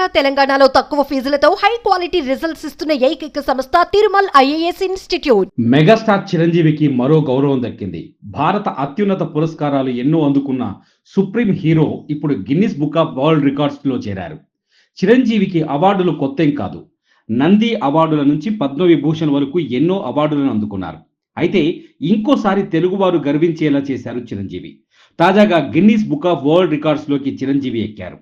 ఆంధ్ర తెలంగాణలో తక్కువ ఫీజులతో high quality results ఇస్తున్న ఏకైక సంస్థ తిరుమల్ ఐఏఎస్ ఇన్స్టిట్యూట్. మెగాస్టార్ చిరంజీవికి మరో గౌరవం దక్కింది. భారత అత్యున్నత పురస్కారాలు ఎన్నో అందుకున్న సుప్రీం హీరో ఇప్పుడు గిన్నిస్ బుక్ ఆఫ్ వరల్డ్ రికార్డ్స్లో చేరారు. చిరంజీవికి అవార్డులు కొత్తేం కాదు. నంది అవార్డుల నుంచి పద్మవిభూషణ్ వరకు ఎన్నో అవార్డులను అందుకున్నారు. అయితే ఇంకోసారి తెలుగువారు గర్వించేలా చేశారు చిరంజీవి. తాజాగా గిన్నీస్ బుక్ ఆఫ్ వరల్డ్ రికార్డ్స్లోకి చిరంజీవి ఎక్కారు.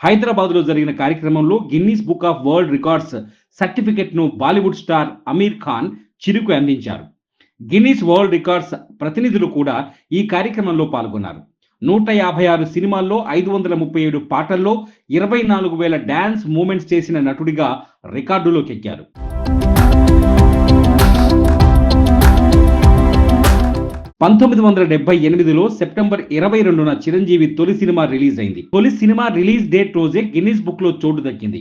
హైదరాబాద్లో జరిగిన కార్యక్రమంలో Guinness book of world records సర్టిఫికెట్ను బాలీవుడ్ స్టార్ అమీర్ ఖాన్ చిరుకు అందించారు. గిన్నీస్ వరల్డ్ రికార్డ్స్ ప్రతినిధులు కూడా ఈ కార్యక్రమంలో పాల్గొన్నారు. నూట యాభై ఆరు సినిమాల్లో ఐదు వందల ముప్పై ఏడు పాటల్లో ఇరవై నాలుగు వేల డ్యాన్స్ మూమెంట్స్ చేసిన నటుడిగా రికార్డులోకి పంతొమ్మిది వందల డెబ్బై ఎనిమిదిలో సెప్టెంబర్ ఇరవై రెండున చిరంజీవి తొలి సినిమా రిలీజ్ అయింది. తొలి సినిమా రిలీజ్ డేట్ రోజే గిన్నిస్ బుక్లో చోటు దక్కింది.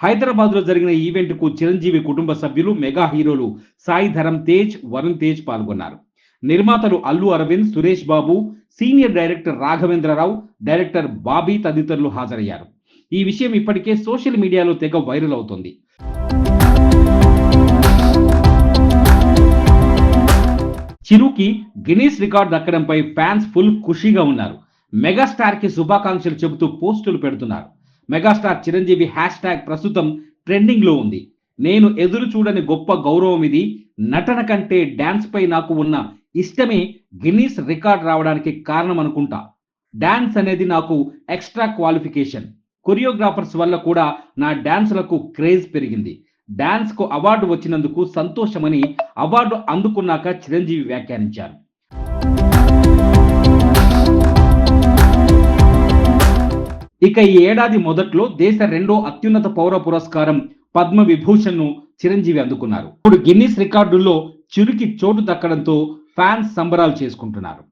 హైదరాబాద్లో జరిగిన ఈవెంట్కు చిరంజీవి కుటుంబ సభ్యులు మెగా హీరోలు సాయి ధరమ్ తేజ్ వరుణ్ తేజ్ పాల్గొన్నారు. నిర్మాతలు Allu Aravind Suresh Babu senior director Raghavendrarao director Bobby తదితరులు హాజరయ్యారు. ఈ విషయం ఇప్పటికే సోషల్ మీడియాలో తెగ వైరల్ అవుతోంది. చిరుకి గినీస్ రికార్డ్ దక్కడంపై ఫ్యాన్స్ ఫుల్ ఖుషీగా ఉన్నారు. మెగాస్టార్కి శుభాకాంక్షలు చెబుతూ పోస్టులు పెడుతున్నారు. మెగాస్టార్ చిరంజీవి హ్యాష్ ట్యాగ్ ప్రస్తుతం ట్రెండింగ్లో ఉంది. నేను ఎదురు చూడని గొప్ప గౌరవం ఇది. నటన కంటే డాన్స్ పై నాకు ఉన్న ఇష్టమే గిన్నీస్ రికార్డ్ రావడానికి కారణం అనుకుంటా. డాన్స్ అనేది నాకు ఎక్స్ట్రా క్వాలిఫికేషన్. కొరియోగ్రాఫర్స్ వల్ల కూడా నా డ్యాన్స్లకు క్రేజ్ పెరిగింది. కు అవార్డు వచ్చినందుకు సంతోషమని అవార్డు అందుకున్నాక చిరంజీవి వ్యాఖ్యానించారు. ఇక ఈ ఏడాది మొదట్లో దేశ రెండో అత్యున్నత పౌర పురస్కారం పద్మ విభూషణ్ను చిరంజీవి అందుకున్నారు. ఇప్పుడు గిన్నిస్ రికార్డుల్లో చిరుకి చోటు దక్కడంతో ఫ్యాన్స్ సంబరాలు చేసుకుంటున్నారు.